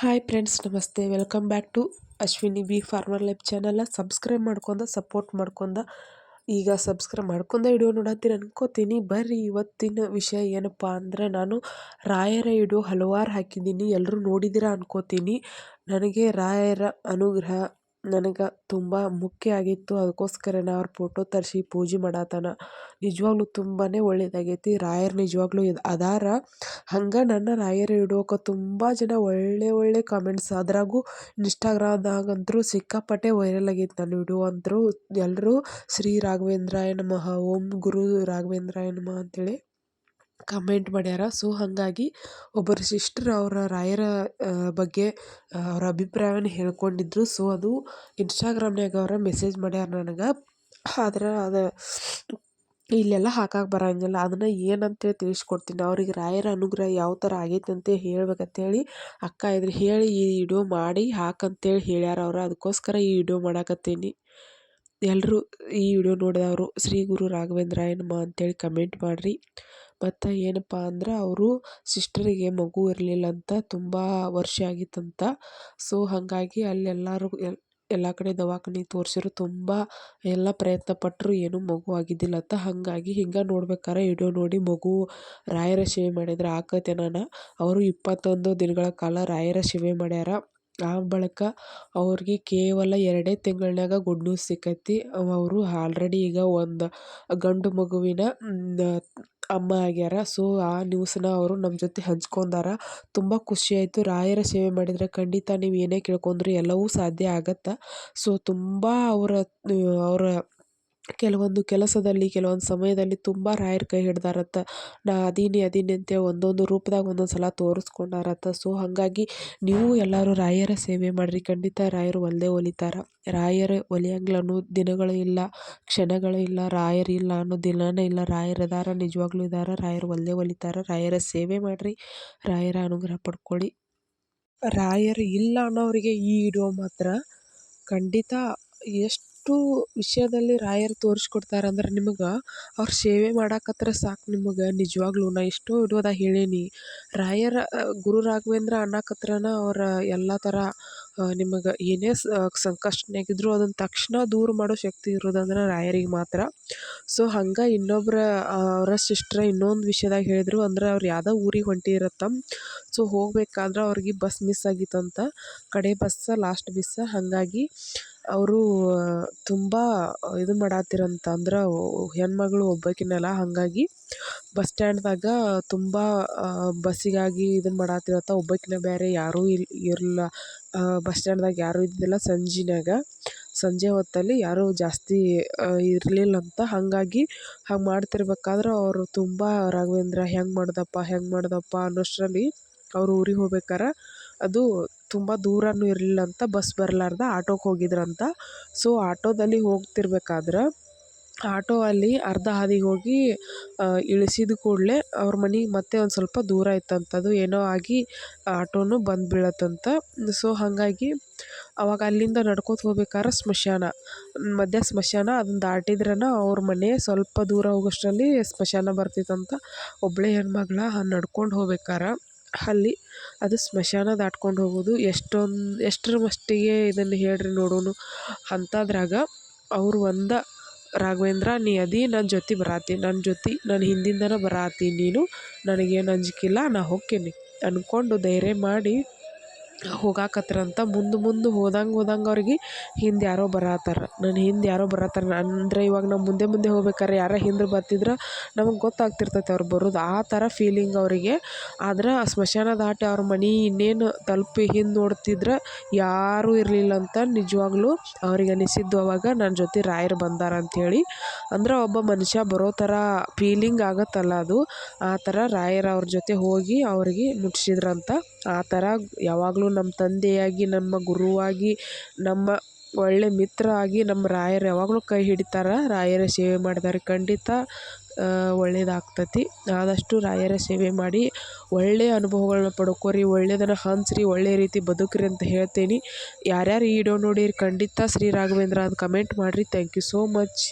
Hi friends ನಮಸ್ತೆ. Welcome back to Ashwini B farmer life ಚಾನಲ್ನ subscribe ಮಾಡ್ಕೊಂಡ support ಮಾಡ್ಕೊಂಡ. ಈಗ ಸಬ್ಸ್ಕ್ರೈಬ್ ಮಾಡ್ಕೊಂಡ ವಿಡಿಯೋ ನೋಡತ್ತೀರಿ ಅನ್ಕೋತೀನಿ. ಬರ್ರಿ, ಇವತ್ತಿನ ವಿಷಯ ಏನಪ್ಪ ಅಂದರೆ ನಾನು ರಾಯರ ವಿಡಿಯೋ ಹಲವಾರು ಹಾಕಿದ್ದೀನಿ. ಎಲ್ಲರೂ ನೋಡಿದ್ದೀರಾ ಅನ್ಕೋತೀನಿ. ನನಗೆ ರಾಯರ ಅನುಗ್ರಹ ನನಗೆ ತುಂಬ ಮುಖ್ಯ ಆಗಿತ್ತು. ಅದಕ್ಕೋಸ್ಕರ ನಾನು ಅವ್ರ ಫೋಟೋ ತರಿಸಿ ಪೂಜೆ ಮಾಡತ್ತಾನ ನಿಜವಾಗ್ಲೂ ತುಂಬಾ ಒಳ್ಳೆಯದಾಗೈತಿ ರಾಯರು ನಿಜವಾಗ್ಲೂ ಇದು ಅದಾರ. ಹಂಗೆ ನನ್ನ ರಾಯರ ವಿಡಿಯೋಕ್ಕೆ ತುಂಬ ಜನ ಒಳ್ಳೆ ಒಳ್ಳೆ ಕಾಮೆಂಟ್ಸ್ ಅದ್ರಾಗೂ ಇನ್ಸ್ಟಾಗ್ರಾಮ್ದಾಗಂತೂ ಸಿಕ್ಕಾಪಟ್ಟೆ ವೈರಲ್ ಆಗೈತೆ ನನ್ನ ವಿಡಿಯೋ ಅಂತೂ ಎಲ್ಲರೂ ಶ್ರೀ ರಾಘವೇಂದ್ರಾಯ ನಮಃ, ಓಂ ಗುರು ರಾಘವೇಂದ್ರಾಯ ನಮಃ ಅಂತೇಳಿ. ಕಮೆಂಟ್ ಮಾಡ್ಯಾರ. ಸೊ ಹಾಗಾಗಿ ಒಬ್ಬರು ಸಿಸ್ಟರ್ ಅವರ ರಾಯರ ಬಗ್ಗೆ ಅವರ ಅಭಿಪ್ರಾಯವನ್ನು ಹೇಳ್ಕೊಂಡಿದ್ರು. ಸೊ ಅದು ಇನ್ಸ್ಟಾಗ್ರಾಮ್ನ್ಯಾಗ ಅವರ ಮೆಸೇಜ್ ಮಾಡ್ಯಾರ ನನಗೆ. ಆದ್ರೆ ಅದು ಇಲ್ಲೆಲ್ಲ ಹಾಕಕ್ಕೆ ಬರೋಂಗಿಲ್ಲ. ಅದನ್ನು ಏನಂತೇಳಿ ತಿಳಿಸ್ಕೊಡ್ತೀನಿ. ಅವ್ರಿಗೆ ರಾಯರ ಅನುಗ್ರಹ ಯಾವ ಥರ ಆಗೈತೆ ಅಂತ ಹೇಳ್ಬೇಕಂತೇಳಿ ಅಕ್ಕ ಇದ್ರೆ ಹೇಳಿ ಈ ವಿಡಿಯೋ ಮಾಡಿ ಹಾಕಂತೇಳಿ ಹೇಳ್ಯಾರ ಅವ್ರು. ಅದಕ್ಕೋಸ್ಕರ ಈ ವಿಡಿಯೋ ಮಾಡಾಕತ್ತೀನಿ. ಎಲ್ಲರೂ ಈ ವಿಡಿಯೋ ನೋಡಿದವರು ಶ್ರೀ ಗುರು ರಾಘವೇಂದ್ರ ಏನಮ್ಮ ಅಂತೇಳಿ ಕಮೆಂಟ್ ಮಾಡಿರಿ. ಮತ್ತು ಏನಪ್ಪ ಅಂದ್ರೆ ಅವರು ಸಿಸ್ಟರಿಗೆ ಮಗು ಇರಲಿಲ್ಲ ಅಂತ ತುಂಬ ವರ್ಷ ಆಗಿತ್ತಂತ. ಸೊ ಹಾಗಾಗಿ ಅಲ್ಲೆಲ್ಲರೂ ಎಲ್ ಎಲ್ಲ ಕಡೆ ದವಾಖಾನಿಗೆ ತೋರಿಸಿದ್ರು ತುಂಬ ಎಲ್ಲ ಪ್ರಯತ್ನ ಪಟ್ಟರು ಏನೂ ಮಗು ಆಗಿದ್ದಿಲ್ಲ ಅಂತ. ಹಾಗಾಗಿ ಹಿಂಗೆ ನೋಡ್ಬೇಕಾರೆ ವಿಡಿಯೋ ನೋಡಿ ಮಗು ರಾಯರ ಸೇವೆ ಮಾಡಿದ್ರೆ. ನಾನು ಅವರು ಇಪ್ಪತ್ತೊಂದು ದಿನಗಳ ಕಾಲ ರಾಯರ ಸೇವೆ ಮಾಡ್ಯಾರ. ಆ ಬಳಿಕ ಅವ್ರಿಗೆ ಕೇವಲ ಎರಡೇ ಗುಡ್ ನ್ಯೂಸ್ ಸಿಕ್ಕೈತಿ. ಅವರು ಆಲ್ರೆಡಿ ಈಗ ಒಂದು ಗಂಡು ಮಗುವಿನ ಅಮ್ಮ ಆಗ್ಯಾರ. ಸೊ ಆ ನ್ಯೂಸನ್ನ ಅವರು ನಮ್ಮ ಜೊತೆ ಹಂಚ್ಕೊಂಡಾರ. ತುಂಬ ಖುಷಿ ಆಯಿತು. ರಾಯರ ಸೇವೆ ಮಾಡಿದರೆ ಖಂಡಿತ ನೀವು ಏನೇ ಕೇಳ್ಕೊಂಡ್ರು ಎಲ್ಲವೂ ಸಾಧ್ಯ ಆಗತ್ತೆ. ಸೊ ತುಂಬ ಅವರ ಅವರ ಕೆಲವೊಂದು ಕೆಲಸದಲ್ಲಿ, ಕೆಲವೊಂದು ಸಮಯದಲ್ಲಿ ತುಂಬ ರಾಯರ ಕೈ ಹಿಡ್ದಾರತ್ತ. ನಾ ಅದೀನಿ ಅದೀನಿ ಅಂತ ಒಂದೊಂದು ರೂಪ್ದಾಗ ಒಂದೊಂದು ಸಲ ತೋರಿಸ್ಕೊಂಡಾರತ್ತ. ಸೊ ಹಾಗಾಗಿ ನೀವು ಎಲ್ಲರೂ ರಾಯರ ಸೇವೆ ಮಾಡಿರಿ. ಖಂಡಿತ ರಾಯರು ಒಲ್ಲದೆ ಒಲಿತಾರ. ರಾಯರ ಒಲಿಯಂಗಿಲ್ಲ ಅನ್ನೋ ದಿನಗಳು ಇಲ್ಲ, ಕ್ಷಣಗಳು ಇಲ್ಲ ರಾಯರಿಲ್ಲ ಅನ್ನೋ ದಿನನೇ ಇಲ್ಲ. ರಾಯರದಾರ ನಿಜವಾಗ್ಲೂ ಇದಾರ. ರಾಯರು ಒಲ್ಲದೆ ಒಲಿತಾರ. ರಾಯರ ಸೇವೆ ಮಾಡಿರಿ. ರಾಯರ ಅನುಗ್ರಹ ಪಡ್ಕೊಳ್ಳಿ. ರಾಯರು ಇಲ್ಲ ಅನ್ನೋರಿಗೆ ಈ ವಿಡಿಯೋ ಮಾತ್ರ. ಖಂಡಿತ ಎಷ್ಟು ವಿಷಯದಲ್ಲಿ ರಾಯರು ತೋರಿಸ್ಕೊಡ್ತಾರೆ ಅಂದ್ರೆ ನಿಮಗೆ ಅವ್ರ ಸೇವೆ ಮಾಡಾಕತ್ರ ಸಾಕು ನಿಮಗೆ, ನಿಜವಾಗ್ಲೂ. ನಾ ಎಷ್ಟೋ ವಿಡಿಯೋದಾಗ ಹೇಳೀನಿ. ರಾಯರ ಗುರು ರಾಘವೇಂದ್ರ ಅನ್ನಕತ್ರನ ಅವರ ಎಲ್ಲ ಥರ ನಿಮಗೆ ಏನೇ ಸಂಕಷ್ಟನಾಗಿದ್ರು ಅದನ್ನ ತಕ್ಷಣ ದೂರ ಮಾಡೋ ಶಕ್ತಿ ಇರೋದಂದ್ರೆ ರಾಯರಿಗೆ ಮಾತ್ರ. ಸೊ, ಹಂಗೆ ಇನ್ನೊಬ್ಬರ ಅವರ ಸಿಸ್ಟ್ರ ಇನ್ನೊಂದು ವಿಷಯದಾಗ ಹೇಳಿದ್ರು ಅಂದ್ರೆ ಅವ್ರು ಯಾವುದೋ ಊರಿಗೆ ಹೊಂಟಿರತ್ತ ಸೊ, ಹೋಗ್ಬೇಕಾದ್ರೆ ಅವ್ರಿಗೆ ಬಸ್ ಮಿಸ್ ಆಗಿತ್ತಂತ. ಕಡೆ ಬಸ್ಸ, ಲಾಸ್ಟ್ ಬಸ್ಸ, ಹಾಗಾಗಿ ಅವರು, ತುಂಬ ಇದು ಮಾಡಾತ್ತಿರ ಅಂದ್ರೆ ಹೆಣ್ಮಗಳು ಒಬ್ಬಾಕಿನಲ್ಲ ಹಾಗಾಗಿ ಬಸ್ ಸ್ಟ್ಯಾಂಡ್ದಾಗ ತುಂಬ ಬಸ್ಸಿಗಾಗಿ ಇದನ್ನು ಮಾಡಾತ್ತಿರತ್ತ ಒಬ್ಬಾಕಿನ ಬೇರೆ ಯಾರೂ ಇಲ್ಲಿ ಇರಲಿಲ್ಲ ಬಸ್ ಸ್ಟ್ಯಾಂಡ್ದಾಗ ಯಾರೂ ಇದ್ದಿದ್ದಿಲ್ಲ ಸಂಜಿನಾಗ ಸಂಜೆ ಹೊತ್ತಲ್ಲಿ ಯಾರೂ ಜಾಸ್ತಿ ಇರಲಿಲ್ಲ ಅಂತ ಹಾಗಾಗಿ ಹಂಗೆ ಮಾಡ್ತಿರ್ಬೇಕಾದ್ರೆ ಅವರು ತುಂಬ, ರಾಘವೇಂದ್ರ ಹೆಂಗೆ ಮಾಡ್ದಪ್ಪ ಹೆಂಗೆ ಮಾಡ್ದಪ್ಪ ಅನ್ನೋಷ್ಟರಲ್ಲಿ ಅವರು ಊರಿಗೆ ಹೋಗ್ಬೇಕಾರೆ, ಅದು ತುಂಬ ದೂರವೂ ಇರಲಿಲ್ಲ ಅಂತ ಬಸ್ ಬರಲಾರ್ದ ಆಟೋಗೆ ಹೋಗಿದ್ರಂತ. ಸೊ ಆಟೋದಲ್ಲಿ ಹೋಗ್ತಿರ್ಬೇಕಾದ್ರೆ ಆಟೋ ಅಲ್ಲಿ ಅರ್ಧ ಹಾದಿಗೆ ಹೋಗಿ ಇಳಿಸಿದ ಕೂಡಲೇ ಅವ್ರ ಮನೆಗೆ ಮತ್ತೆ ಒಂದು ಸ್ವಲ್ಪ ದೂರ ಇತ್ತಂತದು ಏನೋ ಆಗಿ ಆಟೋನು ಬಂದು ಬೀಳತ್ತಂತ. ಸೊ ಹಾಗಾಗಿ ಅವಾಗ ಅಲ್ಲಿಂದ ನಡ್ಕೊತ ಹೋಗ್ಬೇಕಾದ್ರೆ ಸ್ಮಶಾನ. ಮಧ್ಯ ಸ್ಮಶಾನ ಅದನ್ನ ದಾಟಿದ್ರನ ಅವ್ರ ಮನೆ ಸ್ವಲ್ಪ ದೂರ ಹೋಗೋಷ್ಟರಲ್ಲಿ ಸ್ಮಶಾನ ಬರ್ತಿತ್ತಂತ. ಒಬ್ಬಳೇ ಹೆಣ್ಮಗ್ಳು ನಡ್ಕೊಂಡು ಹೋಗ್ಬೇಕಾರೆ. ಅಲ್ಲಿ ಅದು ಸ್ಮಶಾನ ದಾಟ್ಕೊಂಡು ಹೋಗೋದು. ಎಷ್ಟೊಂದು ಎಷ್ಟರ ಮಟ್ಟಿಗೆ ಇದನ್ನು ಹೇಳ್ರಿ ನೋಡೋಣ ಅಂಥದ್ರಾಗ ಅವ್ರು ಒಂದು, ರಾಘವೇಂದ್ರ, ನೀ ಅದಿ ನನ್ನ ಜೊತೆ ಬರಾತಿ. ನನ್ನ ಜೊತೆ ನನ್ನ ಹಿಂದಿಂದನೇ ಬರಾತಿ ನೀನು. ನನಗೇನು ಅಂಜಿಕಿಲ್ಲ, ನಾ ಹೋಕ್ಕೀನಿ ಅಂದ್ಕೊಂಡು ಧೈರ್ಯ ಮಾಡಿ ಹೋಗಾಕತ್ರಂತ ಮುಂದೆ ಮುಂದೆ ಹೋದಂಗೆ ಹೋದಂಗೆ ಅವ್ರಿಗೆ ಹಿಂದೆ ಯಾರೋ ಬರತ್ತಾರ ನನ್ನ ಹಿಂದೆ ಯಾರೋ ಬರತ್ತಾರ ಅಂದರೆ ಇವಾಗ ನಾವು ಮುಂದೆ ಮುಂದೆ ಹೋಗ್ಬೇಕಾದ್ರೆ ಯಾರೋ ಹಿಂದೆ ಬರ್ತಿದ್ರೆ ನಮಗೆ ಗೊತ್ತಾಗ್ತಿರ್ತೈತೆ ಅವ್ರು ಬರೋದು. ಆ ಥರ ಫೀಲಿಂಗ್ ಅವರಿಗೆ. ಆದ್ರೆ ಆ ಸ್ಮಶಾನ ದಾಟಿ ಅವ್ರ ಮನೆ ಇನ್ನೇನು ತಲುಪಿ ಹಿಂದೆ ನೋಡ್ತಿದ್ರೆ ಯಾರೂ ಇರಲಿಲ್ಲ ಅಂತ ನಿಜವಾಗ್ಲೂ ಅವ್ರಿಗೆ ಅನಿಸಿದ್ದು ಅವಾಗ ನನ್ನ ಜೊತೆ ರಾಯರು ಬಂದಾರ ಅಂಥೇಳಿ ಅಂದ್ರೆ ಒಬ್ಬ ಮನುಷ್ಯ ಬರೋ ಥರ ಫೀಲಿಂಗ್ ಆಗತ್ತಲ್ಲ ಅದು. ಆ ಥರ ರಾಯರ ಅವ್ರ ಜೊತೆ ಹೋಗಿ ಅವ್ರಿಗೆ ಮುಟ್ಸಿದ್ರಂತ. ಆ ಥರ ಯಾವಾಗಲೂ ನಮ್ಮ ತಂದೆಯಾಗಿ, ನಮ್ಮ ಗುರುವಾಗಿ, ನಮ್ಮ ಒಳ್ಳೆಯ ಮಿತ್ರ ಆಗಿ ನಮ್ಮ ರಾಯರು ಯಾವಾಗಲೂ ಕೈ ಹಿಡಿತಾರೆ. ರಾಯರ ಸೇವೆ ಮಾಡಿದವ್ರಿಗೆ ಖಂಡಿತ ಒಳ್ಳೆಯದಾಗ್ತತಿ ಆದಷ್ಟು ರಾಯರ ಸೇವೆ ಮಾಡಿ ಒಳ್ಳೆಯ ಅನುಭವಗಳನ್ನ ಪಡ್ಕೋರಿ ಒಳ್ಳೆಯದನ್ನ ಹಂಚ್ರಿ ಒಳ್ಳೆಯ ರೀತಿ ಬದುಕ್ರಿ ಅಂತ ಹೇಳ್ತೀನಿ. ಯಾರ್ಯಾರು ಈ ವಿಡಿಯೋ ನೋಡಿರಿ, ಖಂಡಿತ ಶ್ರೀ ರಾಘವೇಂದ್ರ ಅಂತ ಕಮೆಂಟ್ ಮಾಡಿರಿ. Thank you so much